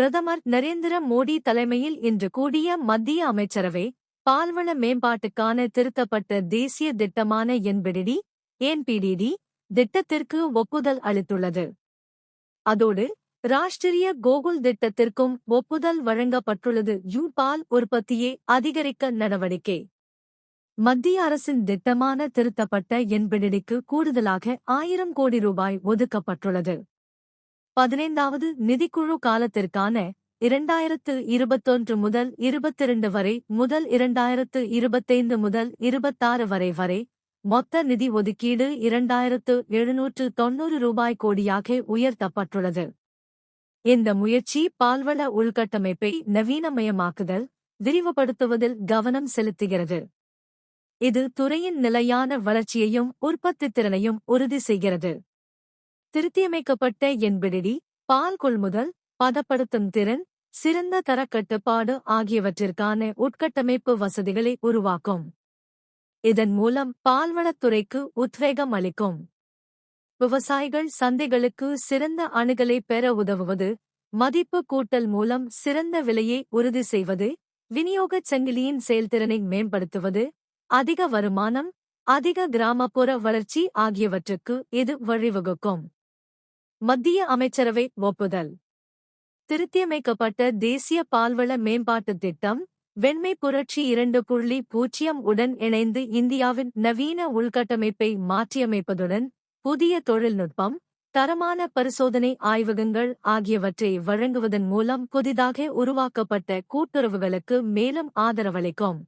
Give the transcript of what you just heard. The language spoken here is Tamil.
பிரதமர் நரேந்திர மோடி தலைமையில் இன்று கூடிய மத்திய அமைச்சரவை பால்வள மேம்பாட்டுக்கான திருத்தப்பட்ட தேசிய திட்டமான என்பிடிடி என்பிடிடி திட்டத்திற்கு ஒப்புதல் அளித்துள்ளது. அதோடு ராஷ்டிரிய கோகுல் திட்டத்திற்கும் ஒப்புதல் வழங்கப்பட்டுள்ளது. யூ பால் உற்பத்தியை அதிகரிக்க நடவடிக்கை. மத்திய அரசின் திட்டமான திருத்தப்பட்ட என்பிடிடிக்கு கூடுதலாக ஆயிரம் கோடி ரூபாய் ஒதுக்கப்பட்டுள்ளது. பதினைந்தாவது நிதிக்குழு காலத்திற்கான இரண்டாயிரத்து இருபத்தொன்று முதல் இருபத்திரண்டு வரை முதல் இரண்டாயிரத்து இருபத்தைந்து முதல் இருபத்தாறு வரை வரை மொத்த நிதி ஒதுக்கீடு இரண்டாயிரத்து எழுநூற்று தொன்னூறு ரூபாய் கோடியாக உயர்த்தப்பட்டுள்ளது. இந்த முயற்சி பால்வள உள்கட்டமைப்பை நவீனமயமாக்குதல் விரிவுபடுத்துவதில் கவனம் செலுத்துகிறது. இது துறையின் நிலையான வளர்ச்சியையும் உற்பத்தித் திறனையும் உறுதி செய்கிறது. திருத்தியமைக்கப்பட்ட என்பிடிடி பால் கொள்முதல் பதப்படுத்தும் திறன் சிறந்த தரக்கட்டுப்பாடு ஆகியவற்றிற்கான உட்கட்டமைப்பு வசதிகளை உருவாக்கும். இதன் மூலம் பால்வளத்துறைக்கு உத்வேகம் அளிக்கும். விவசாயிகள் சந்தைகளுக்கு சிறந்த அணுகலை பெற உதவுவது மதிப்பு கூட்டல் மூலம் சிறந்த விலையை உறுதி செய்வது விநியோகச் சங்கிலியின் செயல்திறனை மேம்படுத்துவது அதிக வருமானம் அதிக கிராமப்புற வளர்ச்சி ஆகியவற்றுக்கு இது வழிவகுக்கும். மத்திய அமைச்சரவை ஒப்புதல். திருத்தியமைக்கப்பட்ட தேசிய பால்வள மேம்பாட்டுத் திட்டம் வெண்மை புரட்சி இரண்டு புள்ளி பூஜ்ஜியம் உடன் இணைந்து இந்தியாவின் நவீன உள்கட்டமைப்பை மாற்றியமைப்பதுடன் புதிய தொழில்நுட்பம் தரமான பரிசோதனை ஆய்வகங்கள் ஆகியவற்றை வழங்குவதன் மூலம் புதிதாக உருவாக்கப்பட்ட கூட்டுறவுகளுக்கு மேலும் ஆதரவளிக்கும்.